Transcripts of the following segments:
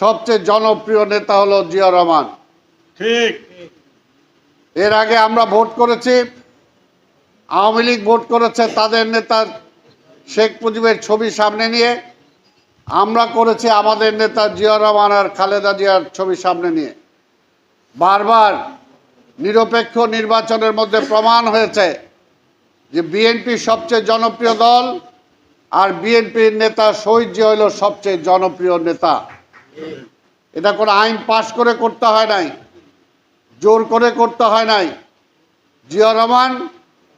সবচেয়ে জনপ্রিয় নেতা হলো জিয়া রহমান। ঠিক। এর আগে আমরা ভোট করেছি আওয়ামী লীগ ভোট করেছে তাদের নেতা শেখ মুজিবের ছবি সামনে নিয়ে আমরা করেছি আমাদের নেতা জিয়া রহমান আর খালেদা জিয়ার ছবি সামনে নিয়ে। বারবার নিরপেক্ষ নির্বাচনের মধ্যে প্রমাণ হয়েছে যে বিএনপি সবচেয়ে জনপ্রিয় দল আর বিএনপির নেতা শহীদ জিয়া হইল সবচেয়ে জনপ্রিয় নেতা। এটা কোনো আইন পাশ করে করতে হয় নাই, জোর করে করতে হয় নাই। জিয়া রহমান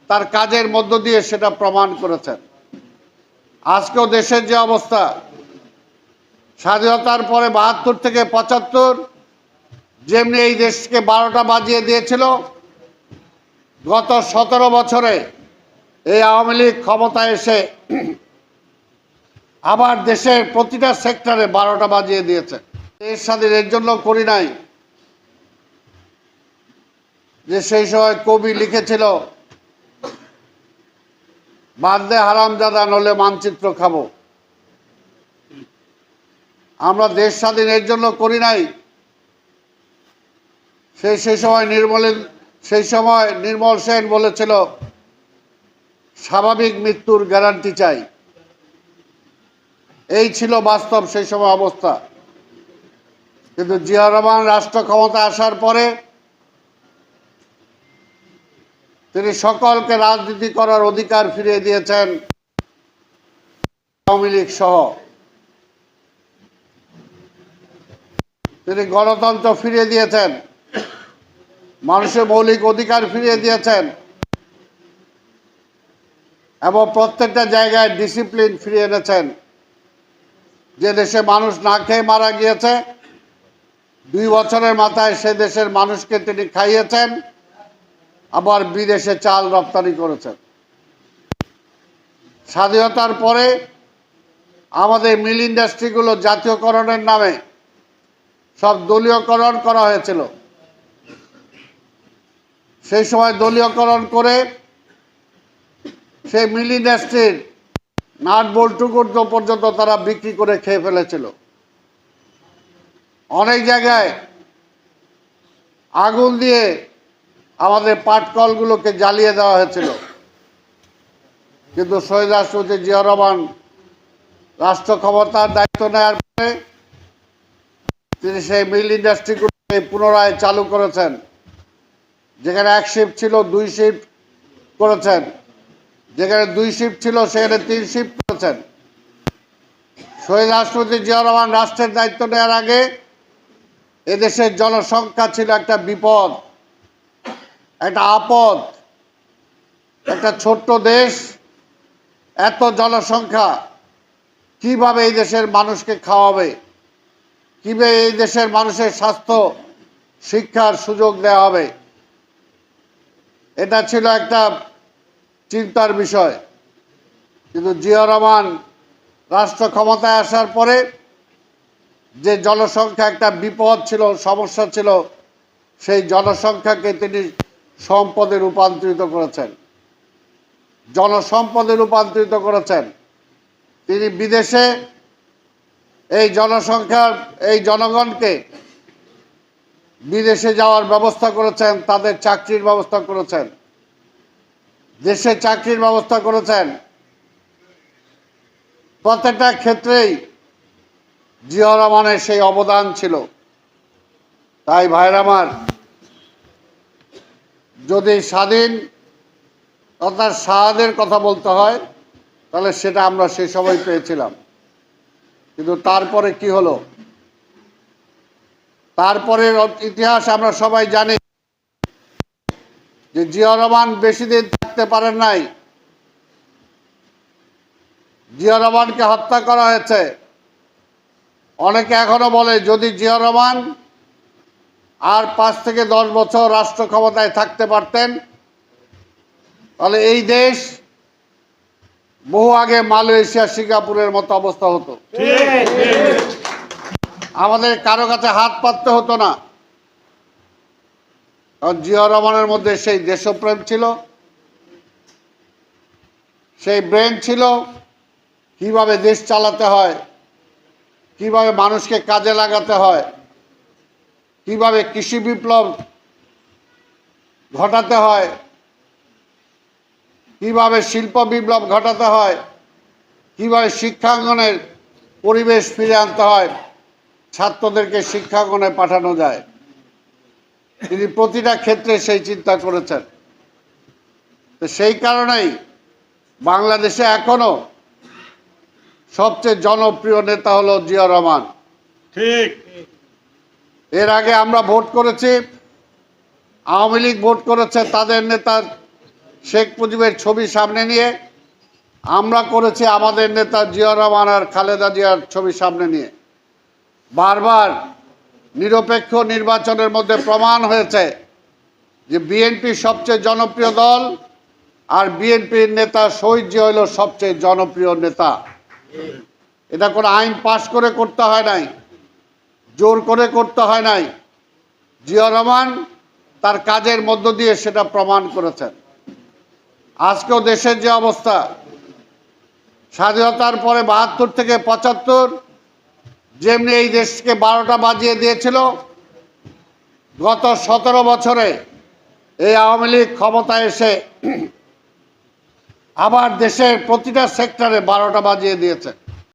তার কাজের মধ্য দিয়ে সেটা প্রমাণ করেছেন। আজকেও দেশের যে অবস্থা, স্বাধীনতার পরে বাহাত্তর থেকে পঁচাত্তর, যেমনি এই দেশকে বারোটা বাজিয়ে দিয়েছিল, গত সতেরো বছরে এই আওয়ামী লীগ ক্ষমতায় এসে আবার দেশের প্রতিটা সেক্টরে বারোটা বাজিয়ে দিয়েছে। দেশ স্বাধীন এর জন্য করি নাই। যে সেই সময় কবি লিখেছিল, বাদে হারামজাদা নলে মানচিত্র খাব। আমরা দেশ স্বাধীন এর জন্য করি নাই। সেই সেই সময় নির্মল সেই সময় নির্মল সেন বলেছিল, স্বাভাবিক মৃত্যুর গ্যারান্টি চাই। এই ছিল বাস্তব সেই সময় অবস্থা। কিন্তু জিয়া রহমান রাষ্ট্র ক্ষমতা আসার পরে তিনি সকলকে রাজনীতি করার অধিকার ফিরিয়ে দিয়েছেন আওয়ামী লীগ সহ। তিনি গণতন্ত্র ফিরিয়ে দিয়েছেন, মানুষের মৌলিক অধিকার ফিরিয়ে দিয়েছেন এবং প্রত্যেকটা জায়গায় ডিসিপ্লিন ফিরিয়ে এনেছেন। যে দেশে মানুষ না খেয়ে মারা গিয়েছে, দুই বছরের মাথায় সে দেশের মানুষকে তিনি খাইয়েছেন, আবার বিদেশে চাল রপ্তানি করেছেন। স্বাধীনতার পরে আমাদের মিল ইন্ডাস্ট্রিগুলো জাতীয়করণের নামে সব দলীয়করণ করা হয়েছিল। সেই সময় দলীয়করণ করে সেই মিল ইন্ডাস্ট্রির নাট বল্টুকুর পর্যন্ত তারা বিক্রি করে খেয়ে ফেলেছিল। অনেক জায়গায় আগুন দিয়ে আমাদের পাটকলগুলোকে জ্বালিয়ে দেওয়া হয়েছিল। কিন্তু শহীদ রাষ্ট্রপতি জিয়া রহমান রাষ্ট্র ক্ষমতার দায়িত্ব নেওয়ার পরে তিনি সেই মিল ইন্ডাস্ট্রিগুলোকে পুনরায় চালু করেছেন, যেখানে এক শিফট ছিল, দুই শিফট করেছেন। যেখানে দুই শিফট ছিল, সেখানে তিন শিফট করেছেন। শহীদ রাষ্ট্রপতি জিয়া রহমান রাষ্ট্রের দায়িত্ব নেওয়ার আগে এদেশের জনসংখ্যা ছিল একটা বিপদ, একটা আপদ, একটা ছোট্ট দেশ, এত জনসংখ্যা। কীভাবে এই দেশের মানুষকে খাওয়াবে? কীভাবে এই দেশের মানুষের স্বাস্থ্য, শিক্ষার সুযোগ দেওয়া হবে? এটা ছিল একটা চিন্তার বিষয়। কিন্তু জিয়া রহমান রাষ্ট্র ক্ষমতায় আসার পরে যে জনসংখ্যা একটা বিপদ ছিল, সমস্যা ছিল, সেই জনসংখ্যাকে তিনি সম্পদে রূপান্তরিত করেছেন। জনসম্পদে রূপান্তরিত করেছেন। তিনি বিদেশে এই জনসংখ্যার, এই জনগণকে বিদেশে যাওয়ার ব্যবস্থা করেছেন, তাদের চাকরির ব্যবস্থা করেছেন। দেশে চাকরির ব্যবস্থা করেছেন। প্রত্যেকটা ক্ষেত্রেই জিয়া রহমানের সেই অবদান ছিল। তাই ভাইর আমার, যদি স্বাধীন অর্থাৎ শাহাদের কথা বলতে হয়, তাহলে সেটা আমরা সেই সময় পেয়েছিলাম। কিন্তু তারপরে কি হলো? তারপরের ইতিহাস আমরা সবাই জানি যে জিয়া রহমান বেশি দিন থাকতে পারেন নাই। জিয়া রহমানকে হত্যা করা হয়েছে। অনেকে এখনও বলে, যদি জিয়া রহমান আর পাঁচ থেকে দশ বছর রাষ্ট্র ক্ষমতায় থাকতে পারতেন, তাহলে এই দেশ বহু আগে মালয়েশিয়া, সিঙ্গাপুরের মতো অবস্থা হতো। আমাদের কারও কাছে হাত পাততে হতো না। কারণ জিয়া রহমানের মধ্যে সেই দেশপ্রেম ছিল। সেই ব্রেন ছিল কীভাবে দেশ চালাতে হয়, কীভাবে মানুষকে কাজে লাগাতে হয়, কীভাবে কৃষি বিপ্লব ঘটাতে হয়, কীভাবে শিল্প বিপ্লব ঘটাতে হয়, কীভাবে শিক্ষাঙ্গনের পরিবেশ ফিরে আনতে হয়, ছাত্রদেরকে শিক্ষাঙ্গনে পাঠানো যায়। তিনি প্রতিটা ক্ষেত্রে সেই চিন্তা করেছেন। তো সেই কারণেই বাংলাদেশে এখনও সবচেয়ে জনপ্রিয় নেতা হলো জিয়া রহমান। ঠিক। এর আগে আমরা ভোট করেছি আওয়ামী লীগ ভোট করেছে তাদের নেতা শেখ মুজিবের ছবি সামনে নিয়ে। আমরা করেছি আমাদের নেতা জিয়া রহমান আর খালেদা জিয়ার ছবি সামনে নিয়ে। বারবার নিরপেক্ষ নির্বাচনের মধ্যে প্রমাণ হয়েছে যে বিএনপি সবচেয়ে জনপ্রিয় দল আর বিএনপির নেতা শহীদ জিয়া হইল সবচেয়ে জনপ্রিয় নেতা। এটা কোনো আইন পাশ করে করতে হয় নাই, জোর করে করতে হয় নাই। জিয়া রহমান তার কাজের মধ্য দিয়ে সেটা প্রমাণ করেছেন। আজকেও দেশের যে অবস্থা, স্বাধীনতার পরে বাহাত্তর থেকে পঁচাত্তর, যেমনি এই দেশকে বারোটা বাজিয়ে দিয়েছিল, গত সতেরো বছরে এই আওয়ামী লীগ ক্ষমতায় এসে আবার দেশের প্রতিটা সেক্টরে বারোটা বাজিয়ে দিয়েছে।